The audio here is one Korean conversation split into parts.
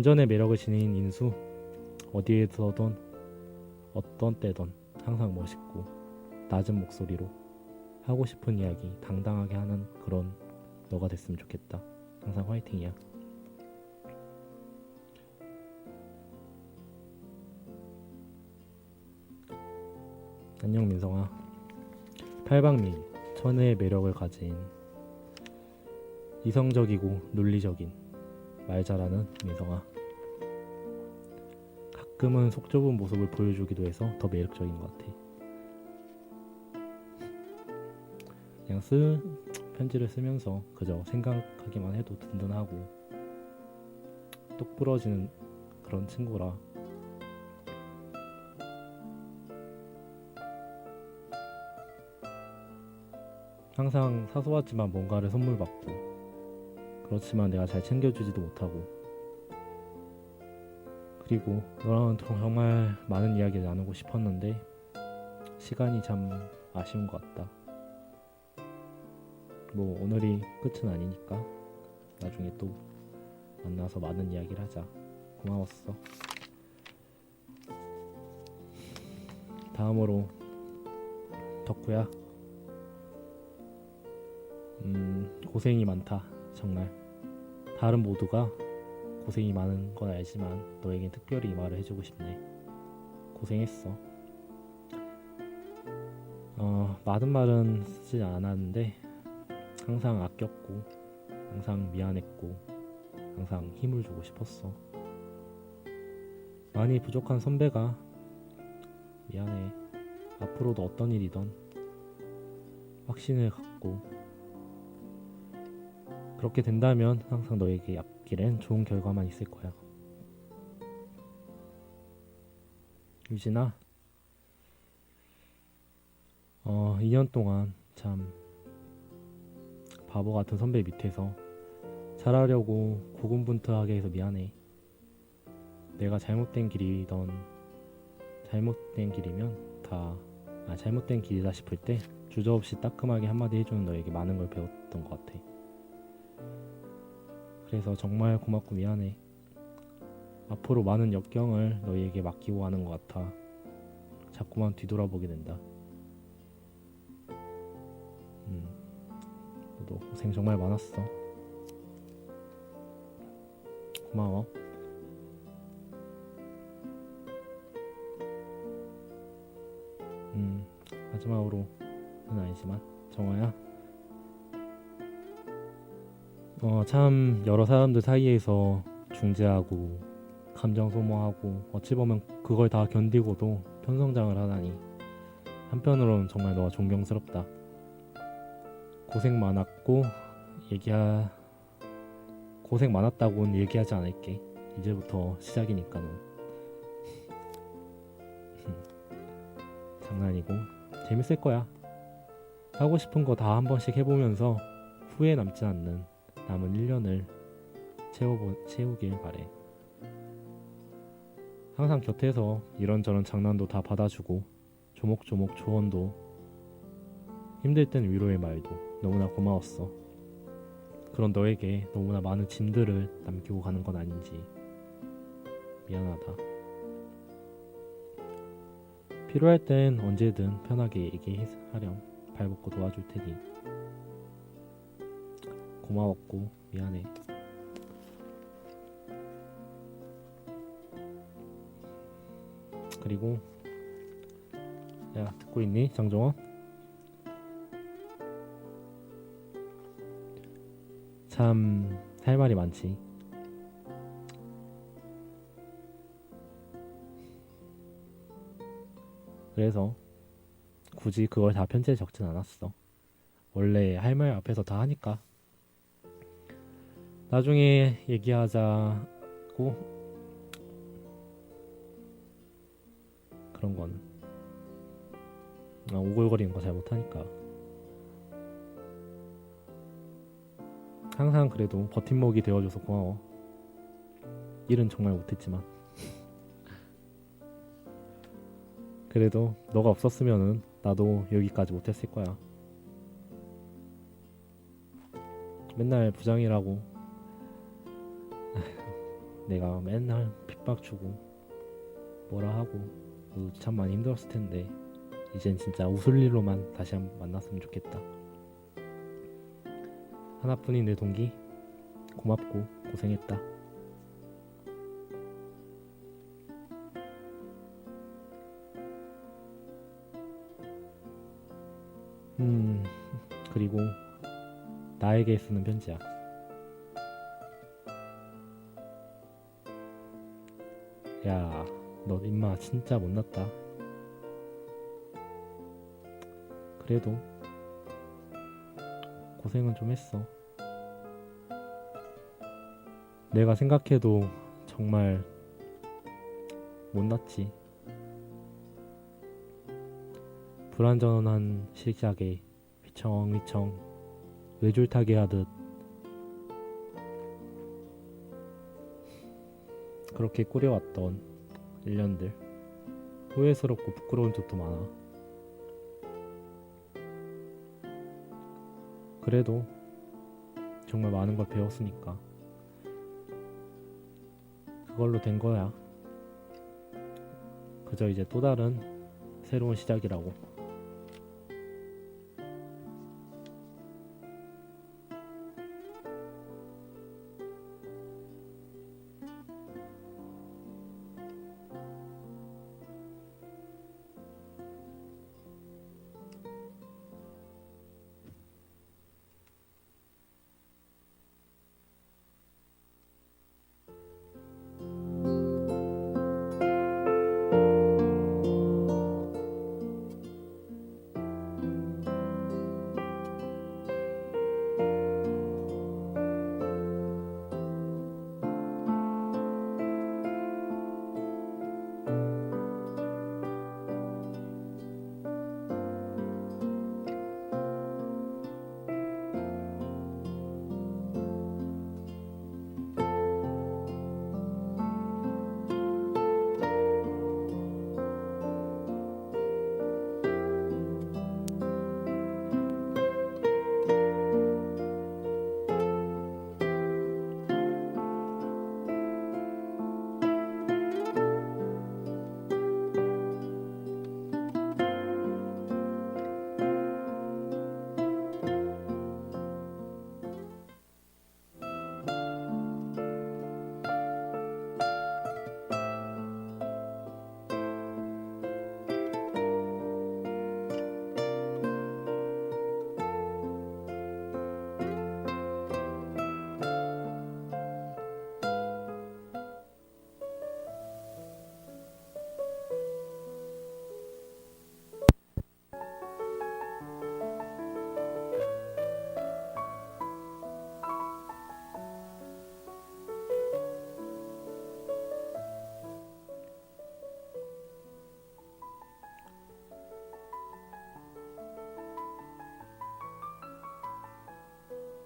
반전의 매력을 지닌 인수 어디에서든 어떤 때든 항상 멋있고 낮은 목소리로 하고 싶은 이야기 당당하게 하는 그런 너가 됐으면 좋겠다. 항상 화이팅이야. 안녕 민성아. 팔방미 천혜의 매력을 가진 이성적이고 논리적인 말 잘하는 민성아. 가끔은 속 좁은 모습을 보여주기도 해서 더 매력적인 것 같아. 그냥 쓰 편지를 쓰면서 그저 생각하기만 해도 든든하고 똑 부러지는 그런 친구라 항상 사소하지만 뭔가를 선물 받고 그렇지만 내가 잘 챙겨주지도 못하고 그리고 너랑은 정말 많은 이야기를 나누고 싶었는데 시간이 참 아쉬운 것 같다. 뭐 오늘이 끝은 아니니까 나중에 또 만나서 많은 이야기를 하자. 고마웠어. 다음으로 덕후야. 음 고생이 많다 정말. 다른 모두가 고생이 많은 건 알지만 너에겐 특별히 이 말을 해주고 싶네. 고생했어. 어 많은 말은 쓰지 않았는데 항상 아꼈고 항상 미안했고 항상 힘을 주고 싶었어. 많이 부족한 선배가 미안해. 앞으로도 어떤 일이든 확신을 갖고 그렇게 된다면 항상 너에게 앞 길엔 좋은 결과만 있을 거야. 유진아, 어, 2년 동안 참 바보 같은 선배 밑에서 잘하려고 고군분투하게 해서 미안해. 내가 잘못된 길이던 잘못된 길이면 다 아, 잘못된 길이다 싶을 때 주저없이 따끔하게 한마디 해주는 너에게 많은 걸 배웠던 것 같아. 그래서 정말 고맙고 미안해. 앞으로 많은 역경을 너희에게 맡기고 하는 것 같아. 자꾸만 뒤돌아보게 된다. 음, 너도 고생 정말 많았어. 고마워. 음, 마지막으로는 아니지만 정화야. 어, 참 여러 사람들 사이에서 중재하고 감정 소모하고 어찌 보면 그걸 다 견디고도 편성장을 하다니 한편으로는 정말 너가 존경스럽다. 고생 많았고 얘기하 고생 많았다고는 얘기하지 않을게. 이제부터 시작이니까는. 장난이고 재밌을 거야. 하고 싶은 거 다 한 번씩 해보면서 후회 남지 않는 남은 1년을 채워보, 채우길 바래. 항상 곁에서 이런저런 장난도 다 받아주고 조목조목 조언도 힘들 땐 위로의 말도 너무나 고마웠어. 그런 너에게 너무나 많은 짐들을 남기고 가는 건 아닌지 미안하다. 필요할 땐 언제든 편하게 얘기하렴. 발벗고 도와줄 테니. 고마웠고 미안해. 그리고 야 듣고 있니 장정원? 참 할 말이 많지. 그래서 굳이 그걸 다 편지에 적진 않았어. 원래 할 말 앞에서 다 하니까. 나중에 얘기하자고 그런 건. 아, 오글거리는 거 잘 못하니까. 항상 그래도 버팀목이 되어줘서 고마워. 일은 정말 못했지만. 그래도 너가 없었으면은 나도 여기까지 못했을 거야. 맨날 부장이라고 내가 맨날 핍박 주고 뭐라 하고 참 많이 힘들었을 텐데 이젠 진짜 웃을 일로만 다시 한번 만났으면 좋겠다. 하나뿐인 내 동기 고맙고 고생했다. 음 그리고 나에게 쓰는 편지야. 야, 너 임마 진짜 못났다. 그래도 고생은 좀 했어. 내가 생각해도 정말 못났지. 불완전한 시작에 휘청휘청 외줄타기 하듯 그렇게 꾸려왔던 1년들 후회스럽고 부끄러운 적도 많아. 그래도 정말 많은 걸 배웠으니까 그걸로 된 거야. 그저 이제 또 다른 새로운 시작이라고.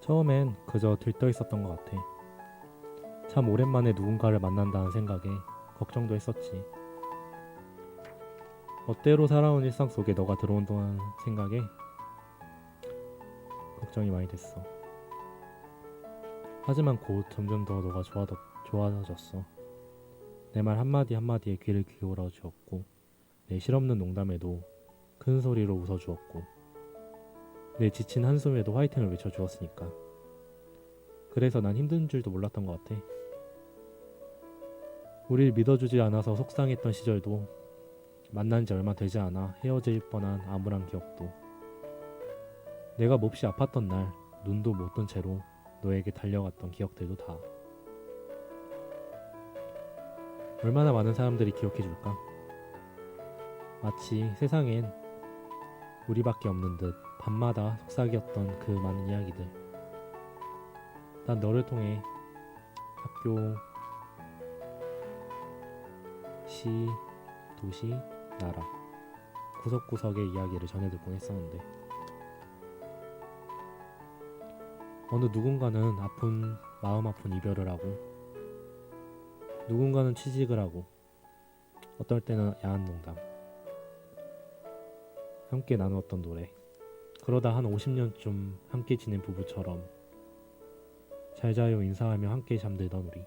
처음엔 그저 들떠 있었던 것 같아. 참 오랜만에 누군가를 만난다는 생각에 걱정도 했었지. 멋대로 살아온 일상 속에 너가 들어온다는 생각에 걱정이 많이 됐어. 하지만 곧 점점 더 너가 좋아더, 좋아졌어. 내 말 한마디 한마디에 귀를 기울여 주었고, 내 실없는 농담에도 큰 소리로 웃어 주었고, 내 지친 한숨에도 화이팅을 외쳐 주었으니까. 그래서 난 힘든 줄도 몰랐던 것 같아. 우릴 믿어주지 않아서 속상했던 시절도 만난 지 얼마 되지 않아 헤어질 뻔한 암울한 기억도 내가 몹시 아팠던 날 눈도 못 뜬 채로 너에게 달려갔던 기억들도 다 얼마나 많은 사람들이 기억해줄까? 마치 세상엔 우리밖에 없는 듯 밤마다 속삭였던 그 많은 이야기들. 난 너를 통해 학교, 시, 도시, 나라 구석구석의 이야기를 전해 듣곤 했었는데. 어느 누군가는 아픈 마음 아픈 이별을 하고 누군가는 취직을 하고 어떨 때는 야한 농담 함께 나누었던 노래 그러다 한 50년쯤 함께 지낸 부부처럼 잘 자요 인사하며 함께 잠들던 우리.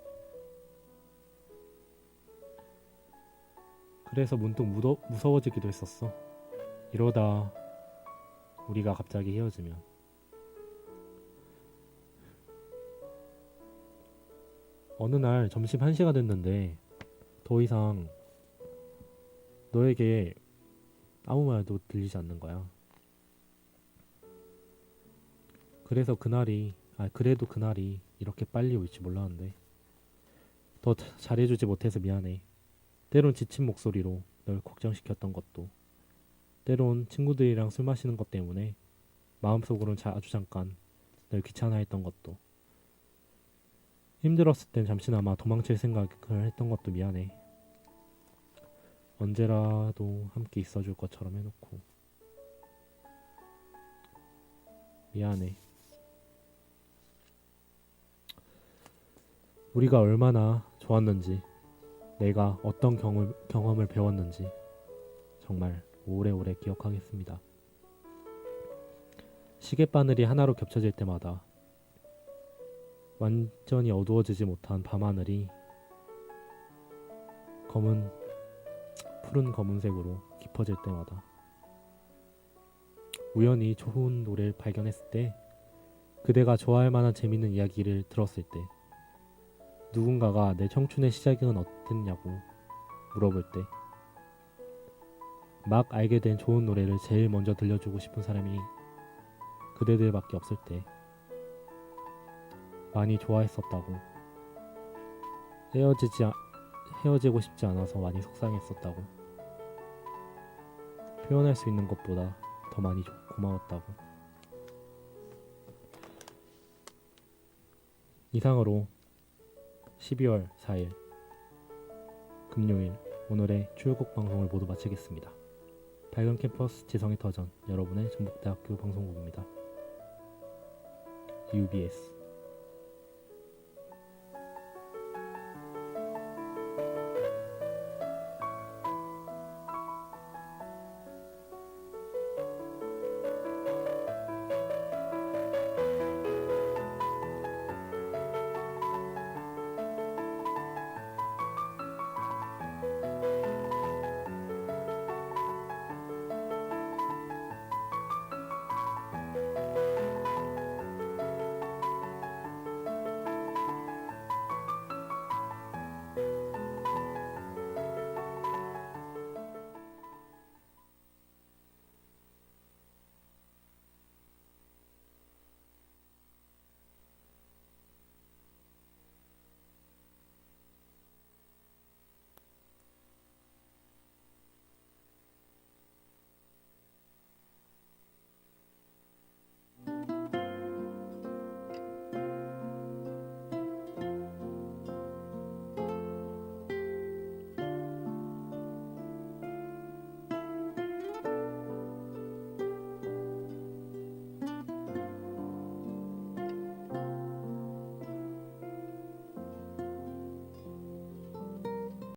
그래서 문득 무더, 무서워지기도 했었어. 이러다 우리가 갑자기 헤어지면. 어느 날 점심 1시가 됐는데 더 이상 너에게 아무 말도 들리지 않는 거야. 그래서 그날이 아 그래도 그날이 이렇게 빨리 올지 몰랐는데 더 자- 잘해주지 못해서 미안해. 때론 지친 목소리로 널 걱정시켰던 것도 때론 친구들이랑 술 마시는 것 때문에 마음속으론 자- 아주 잠깐 널 귀찮아했던 것도 힘들었을 땐 잠시나마 도망칠 생각을 했던 것도 미안해. 언제라도 함께 있어줄 것처럼 해놓고 미안해. 우리가 얼마나 좋았는지, 내가 어떤 경험, 경험을 배웠는지 정말 오래오래 기억하겠습니다. 시계바늘이 하나로 겹쳐질 때마다 완전히 어두워지지 못한 밤하늘이 검은 푸른 검은색으로 깊어질 때마다 우연히 좋은 노래를 발견했을 때 그대가 좋아할 만한 재밌는 이야기를 들었을 때 누군가가 내 청춘의 시작은 어땠냐고 물어볼 때 막 알게 된 좋은 노래를 제일 먼저 들려주고 싶은 사람이 그대들밖에 없을 때 많이 좋아했었다고 헤어지지 아- 헤어지고 싶지 않아서 많이 속상했었다고 표현할 수 있는 것보다 더 많이 조- 고마웠다고. 이상으로 12월 4일 금요일 오늘의 출국 방송을 모두 마치겠습니다. 밝은 캠퍼스 지성의 터전 여러분의 전북대학교 방송국입니다. UBS